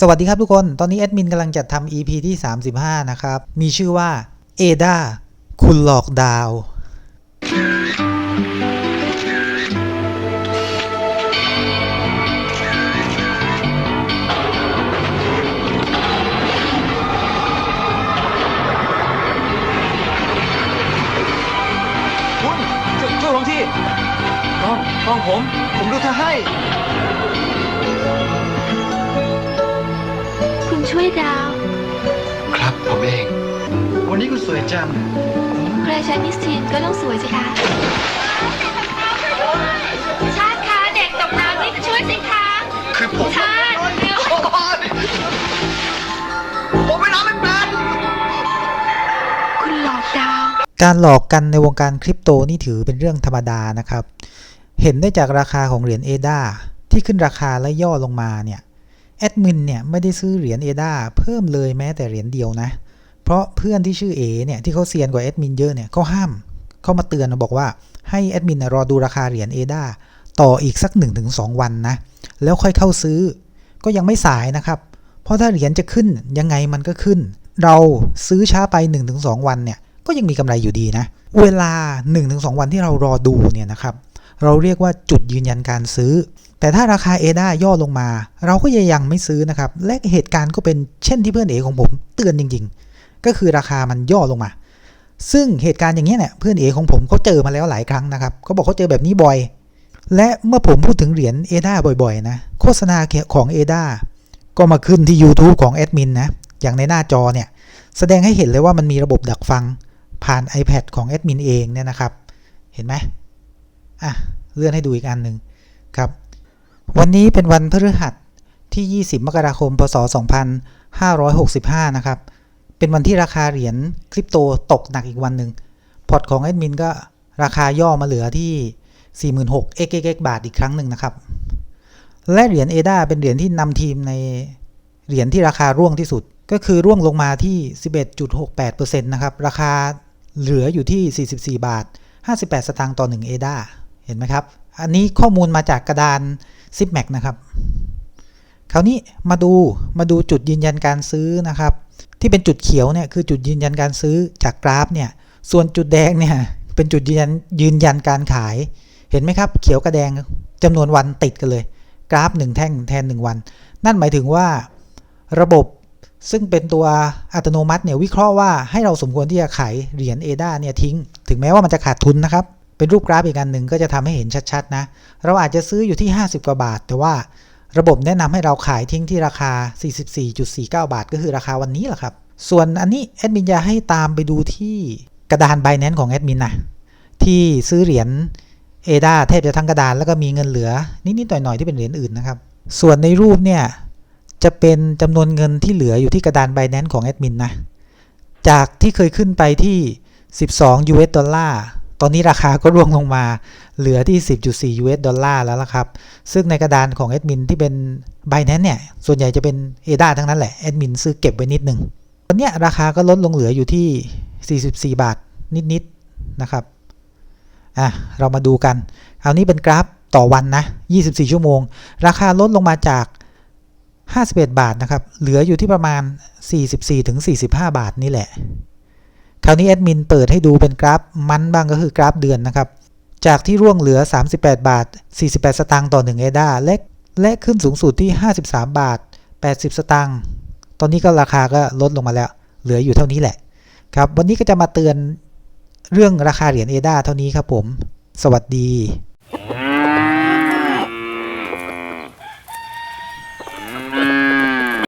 สวัสดีครับทุกคน ตอนนี้แอดมินกำลังจัดทำ EP ที่ 35 นะครับ มีชื่อว่า Ada คุณหลอกดาว คุณช่วยช่วยผมทีต้องต้องผม ผมดูเธอให้ สวยจังใครใช้มิสทีนก็ต้องสวยสิคะชาติคะเด็กตกน้ำนี่ช่วยสิคะ คือผมชาติเร็วโอ๊ยผมไม่น้ำไม่เป็น คุณหลอกดาว การหลอกกันในวงการคริปโตนี่ถือเป็นเรื่องธรรมดานะครับ เห็นได้จากราคาของเหรียญ ADA ที่ขึ้นราคาและย่อลงมาเนี่ยแอดมินเนี่ยไม่ได้ซื้อเหรียญ ADA เพิ่มเลยแม้แต่เหรียญเดียวนะ เพราะเพื่อนที่ชื่อเอเนี่ยที่เขาเซียนกว่าแอดมินเยอะเนี่ยเขาห้ามเขามาเตือนบอกว่าให้แอดมินรอดูราคาเหรียญ ADA ต่ออีกสัก 1-2 วันนะ แล้วค่อยเข้าซื้อ ก็ยังไม่สายนะครับ เพราะถ้าเหรียญจะขึ้นยังไงมันก็ขึ้น เราซื้อช้าไป 1-2 วันเนี่ยก็ยังมีกำไรอยู่ดีนะ เวลา 1-2 วันที่เรารอดูเนี่ยนะครับ เราเรียกว่าจุดยืนยันการซื้อ แต่ถ้าราคาเอดาย่อลงมา เราก็ยังไม่ซื้อนะครับ และเหตุการณ์ก็เป็นเช่นที่เพื่อนเอของผมเตือนจริง ๆ ก็คือราคามันย่อลงมา ซึ่งเหตุการณ์อย่างนี้เนี่ยเพื่อนเอของผมเขาเจอมาแล้วหลายครั้งนะครับเขาบอกเขาเจอแบบนี้บ่อย และเมื่อผมพูดถึงเหรียญเอดาบ่อยๆนะโฆษณาของเอดาก็มาขึ้นที่ YouTube ของแอดมินนะอย่างในหน้าจอเนี่ยแสดงให้เห็นเลยว่ามันมีระบบดักฟังผ่าน iPad ของแอดมินเองเนี่ยนะครับ เห็นไหมอะเลื่อนให้ดูอีกอันหนึ่งครับ วันนี้เป็นวันพฤหัสที่ 20 มกราคม พศ 2565 นะครับ เป็นวันที่ราคาเหรียญคริปโตตกหนักอีกวันหนึ่งพอร์ตของแอดมินก็ราคาย่อมาเหลือที่ 46,000 xxx บาทอีกครั้งหนึ่งนะครับ และเหรียญ ADA เป็นเหรียญที่นำทีมในเหรียญที่ราคาร่วงที่สุด ก็คือร่วงลงมาที่ 11.68%นะครับ ราคาเหลืออยู่ที่ 44 บาท 58 สตางค์ต่อ1 ADA เห็นไหมครับ อันนี้ข้อมูลมาจากกระดานซิปแม็กนะครับ คราวนี้มาดูมาดูจุดยืนยันการซื้อนะครับ ที่เป็นจุดเขียวเนี่ยคือจุดยืนยันการซื้อจากกราฟเนี่ย ส่วนจุดแดงเนี่ยเป็นจุดยืนยันยืนยันการขาย เห็นไหมครับ เขียวกับแดงจำนวนวันติดกันเลย กราฟ 1 แท่งแทน 1 วัน นั่นหมายถึงว่าระบบซึ่งเป็นตัวอัตโนมัติเนี่ยวิเคราะห์ว่าให้เราสมควรที่จะขายเหรียญ ADA เนี่ยทิ้ง ถึงแม้ว่ามันจะขาดทุนนะครับ เป็นรูปกราฟอีกอันหนึ่งก็จะทำให้เห็นชัดๆนะ เราอาจจะซื้ออยู่ที่ 50 กว่าบาท แต่ว่า ระบบแนะนำให้เราขายทิ้งที่ราคา 44.49 บาท ก็คือราคาวันนี้แหละครับ ส่วนอันนี้แอดมินจะให้ตามไปดูที่กระดาน Binance ของแอดมินนะที่ซื้อเหรียญ ADA แทบจะทั้งกระดานแล้วก็มีเงินเหลือ นิดๆหน่อยๆที่เป็นเหรียญอื่นนะครับ ส่วนในรูปเนี่ย จะเป็นจำนวนเงินที่เหลืออยู่ที่กระดาน Binance ของแอดมินนะ จากที่เคยขึ้นไปที่ 12 US ดอลลาร์ ตอนนี้ราคาก็ร่วงลงมา เหลือที่ 10.4 US ดอลลาร์แล้วละครับ ซึ่งในกระดานของแอดมินที่เป็น Binance เนี่ย ส่วนใหญ่จะเป็น ADA ทั้งนั้นแหละ แอดมินซื้อเก็บไว้นิดนึงตอนนี้ราคาก็ลดลงเหลืออยู่ที่ 44 บาทนิดๆนะครับ อะ เรามาดูกันครานี้เป็นกราฟต่อวันนะ 24 ชั่วโมง ราคาลดลงมาจาก 51 บาทนะครับ เหลืออยู่ที่ประมาณ 44-45 บาทนี่แหละ คราวนี้แอดมินเปิดให้ดูเป็นกราฟมันบ้างก็คือกราฟเดือนนะครับ จากที่ร่วงเหลือ 38 บาท 48 สตางค์ต่อ 1 เอดาและและขึ้นสูงสุดที่ 53 บาท 80 สตางค์ตอนนี้ก็ราคาก็ลดลงมาแล้ว เหลืออยู่เท่านี้แหละครับวันนี้ก็จะมาเตือนเรื่องราคาเหรียญเอดาเท่านี้ครับผม สวัสดี